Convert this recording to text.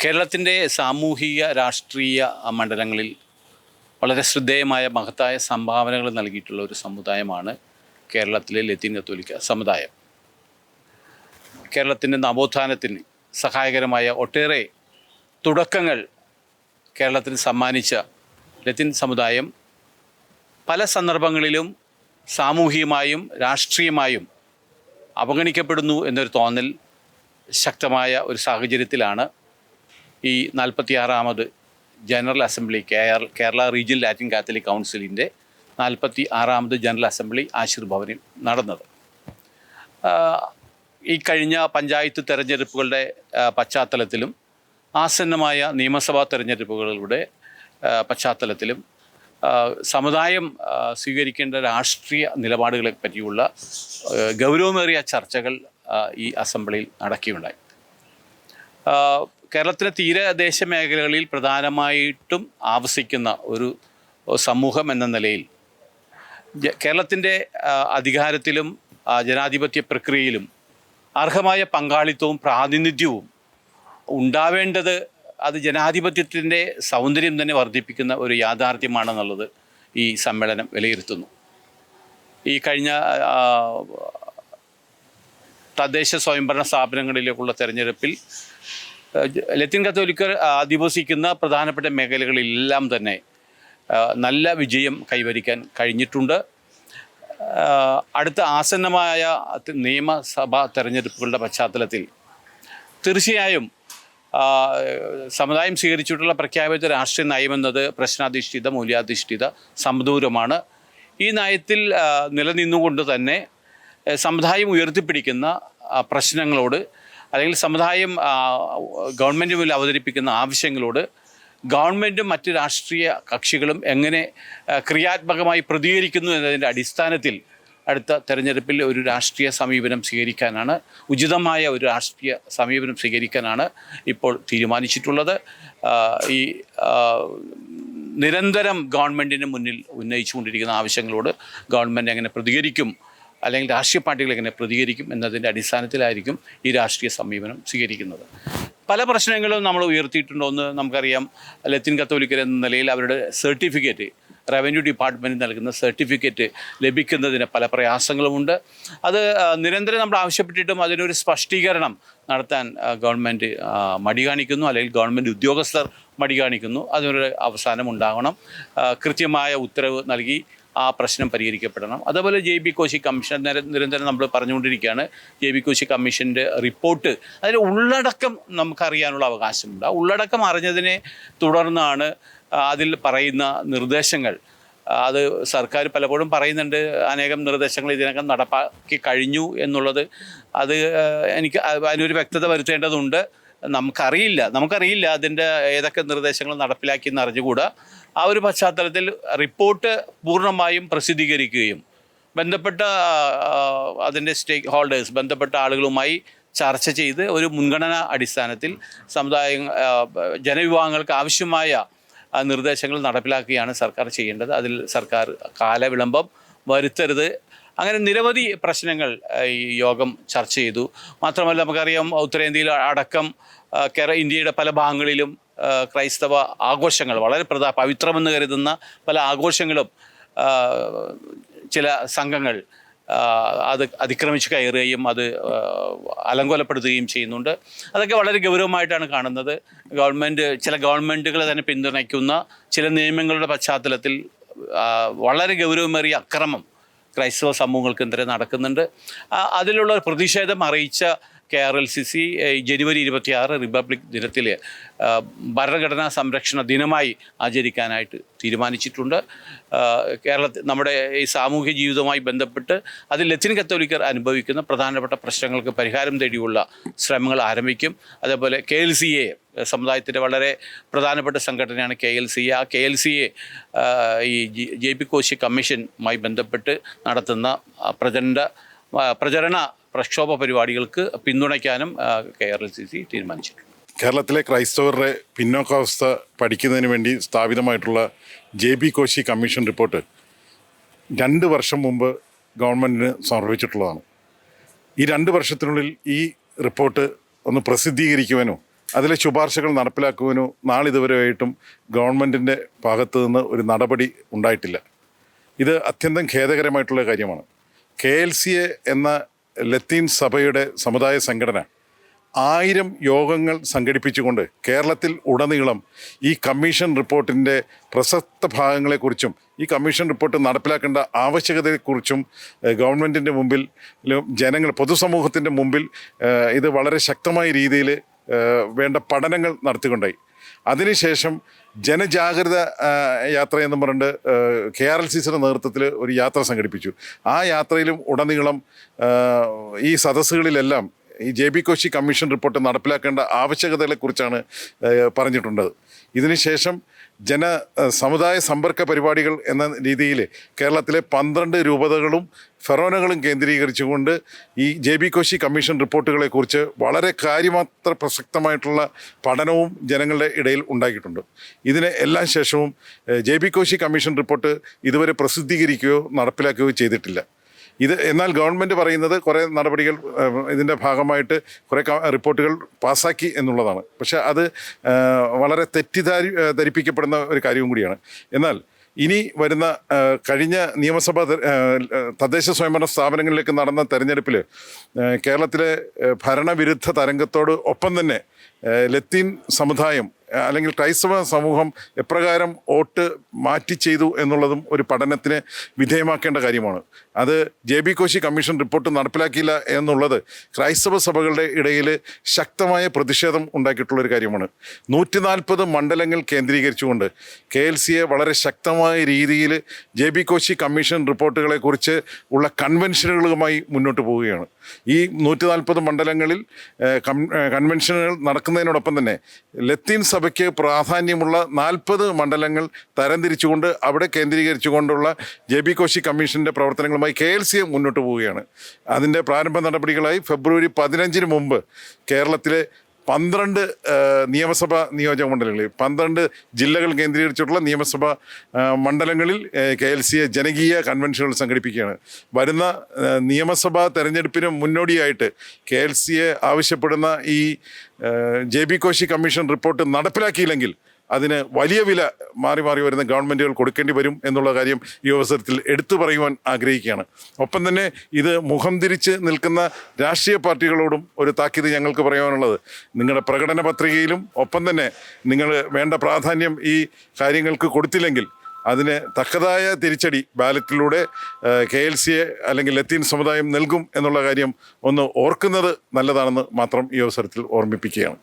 കേരളത്തിന്റെ സാമൂഹിക രാഷ്ട്രീയ മണ്ഡലങ്ങളിൽ വളരെ ശ്രദ്ധേയമായ മഹത്തായ സംഭാവനകൾ നൽകിയിട്ടുള്ള ഒരു സമുദായമാണ് കേരളത്തിലെ ലത്തീൻ കത്തോലിക്ക സമുദായം. കേരളത്തിന്റെ നവോത്ഥാനത്തിന് സഹായകരമായ ഒട്ടേറെ തുടക്കങ്ങൾ കേരളത്തിന് സമ്മാനിച്ച ലത്തീൻ സമുദായം പല സന്ദർഭങ്ങളിലും സാമൂഹികമായും രാഷ്ട്രീയമായും അവഗണിക്കപ്പെടുന്നു എന്നൊരു തോന്നൽ ശക്തമായ ഒരു സാഹചര്യത്തിലാണ് ഈ നാൽപ്പത്തിയാറാമത് general assembly Kerala region Latin Catholic കൗൺസിലിന്റെ നാൽപ്പത്തി ആറാമത് ജനറൽ അസംബ്ലി ആശീർ ഭവനിൽ നടന്നത് ഈ കഴിഞ്ഞ പഞ്ചായത്ത് തെരഞ്ഞെടുപ്പുകളുടെ പശ്ചാത്തലത്തിലും ആസന്നമായ നിയമസഭാ തെരഞ്ഞെടുപ്പുകളുടെ പശ്ചാത്തലത്തിലും സമുദായം സ്വീകരിക്കേണ്ട രാഷ്ട്രീയ നിലപാടുകളെ പറ്റിയുള്ള ഗൗരവമേറിയ ചർച്ചകൾ ഈ അസംബ്ലിയിൽ നടക്കുകയുണ്ടായി. കേരളത്തിലെ തീരദേശ മേഖലകളിൽ പ്രധാനമായിട്ടും ആവസിക്കുന്ന ഒരു സമൂഹം എന്ന നിലയിൽ കേരളത്തിന്റെ അധികാരത്തിലും ജനാധിപത്യ പ്രക്രിയയിലും അർഹമായ പങ്കാളിത്തവും പ്രാതിനിധ്യവും ഉണ്ടാവേണ്ടത് അത് ജനാധിപത്യത്തിന്റെ സൗന്ദര്യം തന്നെ വർദ്ധിപ്പിക്കുന്ന ഒരു യാഥാർത്ഥ്യമാണെന്നുള്ളത് ഈ സമ്മേളനം വിലയിരുത്തുന്നു. ഈ കഴിഞ്ഞ തദ്ദേശ സ്വയംഭരണ സ്ഥാപനങ്ങളിലേക്കുള്ള തെരഞ്ഞെടുപ്പിൽ ലത്തീൻ കത്തോലിക്കർ അധിവസിക്കുന്ന പ്രധാനപ്പെട്ട മേഖലകളിലെല്ലാം തന്നെ നല്ല വിജയം കൈവരിക്കാൻ കഴിഞ്ഞിട്ടുണ്ട്. അടുത്ത ആസന്നമായ നിയമസഭാ തെരഞ്ഞെടുപ്പുകളുടെ പശ്ചാത്തലത്തിൽ തീർച്ചയായും സമുദായം സ്വീകരിച്ചിട്ടുള്ള പ്രഖ്യാപിത രാഷ്ട്രീയ നയമെന്നത് പ്രശ്നാധിഷ്ഠിത മൂല്യാധിഷ്ഠിത സമദൂരമാണ്. ഈ നയത്തിൽ നിലനിന്നുകൊണ്ട് തന്നെ സമുദായം ഉയർത്തിപ്പിടിക്കുന്ന പ്രശ്നങ്ങളോട് അല്ലെങ്കിൽ സമുദായം ഗവൺമെന്റ് മുന്നിൽ അവതരിപ്പിക്കുന്ന ആവശ്യങ്ങളോട് ഗവൺമെന്റും മറ്റ് രാഷ്ട്രീയ കക്ഷികളും എങ്ങനെ ക്രിയാത്മകമായി പ്രതികരിക്കുന്നു എന്നതിന്റെ അടിസ്ഥാനത്തിൽ അടുത്ത തെരഞ്ഞെടുപ്പിൽ ഒരു രാഷ്ട്രീയ സമീപനം സ്വീകരിക്കാനാണ് ഉചിതമായ ഒരു രാഷ്ട്രീയ സമീപനം സ്വീകരിക്കാനാണ് ഇപ്പോൾ തീരുമാനിച്ചിട്ടുള്ളത്. ഈ നിരന്തരം ഗവൺമെന്റിന് മുന്നിൽ ഉന്നയിച്ചുകൊണ്ടിരിക്കുന്ന ആവശ്യങ്ങളോട് ഗവൺമെന്റ് എങ്ങനെ പ്രതികരിക്കും അല്ലെങ്കിൽ രാഷ്ട്രീയ പാർട്ടികൾ എങ്ങനെ പ്രതികരിക്കും എന്നതിന്റെ അടിസ്ഥാനത്തിലായിരിക്കും ഈ രാഷ്ട്രീയ സമീപനം സ്വീകരിക്കുന്നത്. പല പ്രശ്നങ്ങളും നമ്മൾ ഉയർത്തിയിട്ടുണ്ടോ എന്ന് നമുക്കറിയാം. ലത്തിൻ കത്തോലിക്കർ എന്ന നിലയിൽ അവരുടെ സർട്ടിഫിക്കറ്റ് റവന്യൂ ഡിപ്പാർട്ട്മെന്റ് നൽകുന്ന സർട്ടിഫിക്കറ്റ് ലഭിക്കുന്നതിന് പല പ്രയാസങ്ങളുമുണ്ട് അത് നിരന്തരം നമ്മൾ ആവശ്യപ്പെട്ടിട്ടും അതിനൊരു സ്പഷ്ടീകരണം നടത്താൻ ഗവൺമെന്റ് മടി കാണിക്കുന്നു. അല്ലെങ്കിൽ ഗവൺമെന്റ് ഉദ്യോഗസ്ഥർ മടി കാണിക്കുന്നു. അതിനൊരു അവസാനം ഉണ്ടാകണം. കൃത്യമായ ഉത്തരവ് നൽകി ആ പ്രശ്നം പരിഹരിക്കപ്പെടണം. അതേപോലെ ജെ ബി കോശി കമ്മീഷൻ നിര- നിരന്തരം നമ്മൾ പറഞ്ഞുകൊണ്ടിരിക്കുകയാണ്. ജെ ബി കോശി കമ്മീഷന്റെ റിപ്പോർട്ട് അതിന്റെ ഉള്ളടക്കം നമുക്കറിയാനുള്ള അവകാശമുണ്ട്. ആ ഉള്ളടക്കം അറിഞ്ഞതിനെ തുടർന്നാണ് അതിൽ പറയുന്ന നിർദ്ദേശങ്ങൾ. അത് സർക്കാർ പലപ്പോഴും പറയുന്നുണ്ട് അനേകം നിർദ്ദേശങ്ങൾ ഇതിനകം നടപ്പാക്കി കഴിഞ്ഞു എന്നുള്ളത്. അത് എനിക്ക് അതിനൊരു വ്യക്തത വരുത്തേണ്ടതുണ്ട്. നമുക്കറിയില്ല. നമുക്കറിയില്ല അതിന്റെ ഏതൊക്കെ നിർദ്ദേശങ്ങൾ നടപ്പിലാക്കി എന്ന് അറിഞ്ഞുകൂടാ. ആ ഒരു പശ്ചാത്തലത്തിൽ റിപ്പോർട്ട് പൂർണമായും പ്രസിദ്ധീകരിക്കുകയും ബന്ധപ്പെട്ട അതിന്റെ സ്റ്റേക്ക് ഹോൾഡേഴ്സ് ബന്ധപ്പെട്ട ആളുകളുമായി ചർച്ച ചെയ്ത് ഒരു മുൻഗണന അടിസ്ഥാനത്തിൽ സമുദായ ജനവിഭാഗങ്ങൾക്ക് ആവശ്യമായ നിർദ്ദേശങ്ങൾ നടപ്പിലാക്കുകയാണ് സർക്കാർ ചെയ്യേണ്ടത്. അതിൽ സർക്കാർ കാലവിളംബം വരുത്തരുത് അങ്ങനെ നിരവധി പ്രശ്നങ്ങൾ ഈ യോഗം ചർച്ച ചെയ്തു. മാത്രമല്ല നമുക്കറിയാം ഉത്തരേന്ത്യയിൽ അടക്കം കേരള ഇന്ത്യയുടെ പല ഭാഗങ്ങളിലും ക്രൈസ്തവ ആഘോഷങ്ങൾ വളരെ പ്രധാ പവിത്രമെന്ന് കരുതുന്ന പല ആഘോഷങ്ങളും ചില സംഘങ്ങൾ അത് അതിക്രമിച്ച് കയറുകയും അത് അലങ്കോലപ്പെടുത്തുകയും ചെയ്യുന്നുണ്ട്. അതൊക്കെ വളരെ ഗൗരവമായിട്ടാണ് കാണുന്നത്. ഗവൺമെന്റ് ചില ഗവൺമെന്റുകൾ തന്നെ പിന്തുണയ്ക്കുന്ന ചില നിയമങ്ങളുടെ പശ്ചാത്തലത്തിൽ വളരെ ഗൗരവമേറിയ അക്രമം ക്രൈസ്തവ സമൂഹങ്ങൾക്കെതിരെ നടക്കുന്നുണ്ട്. അതിലുള്ള പ്രതിഷേധം അറിയിച്ച K R L C C ജനുവരി ഇരുപത്തിയാറ് റിപ്പബ്ലിക് ദിനത്തിൽ ഭരണഘടനാ സംരക്ഷണ ദിനമായി ആചരിക്കാനായിട്ട് തീരുമാനിച്ചിട്ടുണ്ട്. കേരളത്തിൽ നമ്മുടെ ഈ സാമൂഹ്യ ജീവിതവുമായി ബന്ധപ്പെട്ട് അതിൽ ലത്തിൻ കത്തോലിക്കർ അനുഭവിക്കുന്ന പ്രധാനപ്പെട്ട പ്രശ്നങ്ങൾക്ക് പരിഹാരം തേടിയുള്ള ശ്രമങ്ങൾ ആരംഭിക്കും. അതേപോലെ കെ എൽ സി എ സമുദായത്തിന്റെ വളരെ പ്രധാനപ്പെട്ട സംഘടനയാണ് കെ എൽ സി എ. ആ കെ എൽ സി എ ഈ ജി- പി കോശി കമ്മീഷനുമായി ബന്ധപ്പെട്ട് നടത്തുന്ന പ്രചണ്ഡ പ്രചരണ പ്രക്ഷോഭ പരിപാടികൾക്ക് പിന്തുണയ്ക്കാനും K R L C C തീരുമാനിച്ചിട്ടുണ്ട്. കേരളത്തിലെ ക്രൈസ്തവരുടെ പിന്നോക്കാവസ്ഥ പഠിക്കുന്നതിന് വേണ്ടി സ്ഥാപിതമായിട്ടുള്ള J B Koshy commission report രണ്ട് വർഷം മുമ്പ് ഗവൺമെന്റിന് സമർപ്പിച്ചിട്ടുള്ളതാണ്. ഈ രണ്ട് വർഷത്തിനുള്ളിൽ ഈ റിപ്പോർട്ട് ഒന്ന് പ്രസിദ്ധീകരിക്കുവാനോ അതിലെ ശുപാർശകൾ നടപ്പിലാക്കുവാനോ നാളിതുവരെയായിട്ടും ഗവൺമെന്റിന്റെ ഭാഗത്തു നിന്ന് ഒരു നടപടി ഉണ്ടായിട്ടില്ല. ഇത് അത്യന്തം ഖേദകരമായിട്ടുള്ള കാര്യമാണ്. കെ എൽ സി എ എന്ന ലത്തീൻ സഭയുടെ സമുദായ സംഘടന ആയിരം യോഗങ്ങൾ സംഘടിപ്പിച്ചുകൊണ്ട് കേരളത്തിൽ ഉടനീളം ഈ കമ്മീഷൻ റിപ്പോർട്ടിന്റെ പ്രസക്ത ഭാഗങ്ങളെക്കുറിച്ചും ഈ കമ്മീഷൻ റിപ്പോർട്ട് നടപ്പിലാക്കേണ്ട ആവശ്യകതയെക്കുറിച്ചും ഗവൺമെന്റിന്റെ മുമ്പിൽ ജനങ്ങൾ പൊതുസമൂഹത്തിന്റെ മുമ്പിൽ ഇത് വളരെ ശക്തമായ രീതിയിൽ വേണ്ട പഠനങ്ങൾ നടത്തിക്കൊണ്ടായി. അതിനുശേഷം ജനജാഗ്രത യാത്ര എന്ന് പറഞ്ഞിട്ട് കെ ആർ എൽ സി സിയുടെ നേതൃത്വത്തിൽ ഒരു യാത്ര സംഘടിപ്പിച്ചു. ആ യാത്രയിലും ഉടനീളം ഈ സദസ്സുകളിലെല്ലാം ഈ J B Koshy commission report നടപ്പിലാക്കേണ്ട ആവശ്യകതകളെക്കുറിച്ചാണ് പറഞ്ഞിട്ടുള്ളത് ഇതിനുശേഷം ജന സമുദായ സമ്പർക്ക പരിപാടികൾ എന്ന രീതിയിൽ കേരളത്തിലെ പന്ത്രണ്ട് രൂപതകളും ഫെറോനകളും കേന്ദ്രീകരിച്ചുകൊണ്ട് ഈ ജെ ബി കോശി കമ്മീഷൻ റിപ്പോർട്ടുകളെക്കുറിച്ച് വളരെ കാര്യമാത്ര പ്രസക്തമായിട്ടുള്ള പഠനവും ജനങ്ങളുടെ ഇടയിൽ ഉണ്ടാക്കിയിട്ടുണ്ട്. ഇതിന് എല്ലാ ശേഷവും J B Koshy commission report ഇതുവരെ പ്രസിദ്ധീകരിക്കുകയോ നടപ്പിലാക്കുകയോ ചെയ്തിട്ടില്ല. ഇത് എന്നാൽ ഗവൺമെന്റ് പറയുന്നത് കുറേ നടപടികൾ ഇതിന്റെ ഭാഗമായിട്ട് കുറേ റിപ്പോർട്ടുകൾ പാസ്സാക്കി എന്നുള്ളതാണ്. പക്ഷേ അത് വളരെ തെറ്റിദ്ധാരി ധരിപ്പിക്കപ്പെടുന്ന ഒരു കാര്യവും കൂടിയാണ്. എന്നാൽ ഇനി വരുന്ന കഴിഞ്ഞ നിയമസഭാ തദ്ദേശ സ്വയംഭരണ സ്ഥാപനങ്ങളിലേക്ക് നടന്ന തെരഞ്ഞെടുപ്പിൽ കേരളത്തിലെ ഭരണവിരുദ്ധ തരംഗത്തോട് ഒപ്പം തന്നെ ലത്തീൻ സമുദായം അല്ലെങ്കിൽ ക്രൈസ്തവ സമൂഹം എപ്രകാരം വോട്ട് മാറ്റി ചെയ്തു എന്നുള്ളതും ഒരു പഠനത്തിന് വിധേയമാക്കേണ്ട കാര്യമാണ്. അത് J B Koshy commission report നടപ്പിലാക്കിയില്ല എന്നുള്ളത് ക്രൈസ്തവ സഭകളുടെ ഇടയിൽ ശക്തമായ പ്രതിഷേധം ഉണ്ടാക്കിയിട്ടുള്ള ഒരു കാര്യമാണ്. നൂറ്റി നാൽപ്പത് മണ്ഡലങ്ങൾ കേന്ദ്രീകരിച്ചുകൊണ്ട് കെ എൽ സിയെ വളരെ ശക്തമായ രീതിയിൽ ജെ ബി കോശി കമ്മീഷൻ റിപ്പോർട്ടുകളെ കുറിച്ച് ഉള്ള കൺവെൻഷനുകളുമായി മുന്നോട്ട് പോവുകയാണ്. ഈ നൂറ്റി നാൽപ്പത് മണ്ഡലങ്ങളിൽ കൺവെൻഷനുകൾ നടക്കുന്നതിനോടൊപ്പം തന്നെ ലത്തീൻ സഭയ്ക്ക് പ്രാധാന്യമുള്ള നാൽപ്പത് മണ്ഡലങ്ങൾ തരംതിരിച്ചുകൊണ്ട് അവിടെ കേന്ദ്രീകരിച്ചുകൊണ്ടുള്ള ജെ ബി കോശി കമ്മീഷന്റെ പ്രവർത്തനങ്ങളുമായി കെ എൽ സി മുന്നോട്ട് പോവുകയാണ്. അതിന്റെ പ്രാരംഭ നടപടികളായി ഫെബ്രുവരി പതിനഞ്ചിന് മുമ്പ് കേരളത്തിലെ പന്ത്രണ്ട് നിയമസഭാ നിയോജക മണ്ഡലങ്ങളിൽ പന്ത്രണ്ട് ജില്ലകൾ കേന്ദ്രീകരിച്ചിട്ടുള്ള നിയമസഭാ മണ്ഡലങ്ങളിൽ കെ എൽ സി എ ജനകീയ കൺവെൻഷനുകൾ സംഘടിപ്പിക്കുകയാണ്. വരുന്ന നിയമസഭാ തെരഞ്ഞെടുപ്പിന് മുന്നോടിയായിട്ട് കെ എൽ സി എ ആവശ്യപ്പെടുന്ന ഈ J B Koshy commission report നടപ്പിലാക്കിയില്ലെങ്കിൽ അതിന് വലിയ വില മാറി മാറി വരുന്ന ഗവൺമെന്റുകൾ കൊടുക്കേണ്ടി വരും എന്നുള്ള കാര്യം ഈ അവസരത്തിൽ എടുത്തു പറയുവാൻ ആഗ്രഹിക്കുകയാണ്. ഒപ്പം തന്നെ ഇത് മുഖം തിരിച്ച് നിൽക്കുന്ന രാഷ്ട്രീയ പാർട്ടികളോടും ഒരു താക്കീത് ഞങ്ങൾക്ക് പറയാനുള്ളത്. നിങ്ങളുടെ പ്രകടന പത്രികയിലും ഒപ്പം തന്നെ നിങ്ങൾ വേണ്ട പ്രാധാന്യം ഈ കാര്യങ്ങൾക്ക് കൊടുത്തില്ലെങ്കിൽ അതിന് തക്കതായ തിരിച്ചടി ബാലറ്റിലൂടെ കെ എൽ സിയെ അല്ലെങ്കിൽ ലത്തീൻ സമുദായം നൽകും എന്നുള്ള കാര്യം ഒന്ന് ഓർക്കുന്നത് നല്ലതാണെന്ന് മാത്രം ഈ അവസരത്തിൽ ഓർമ്മിപ്പിക്കുകയാണ്.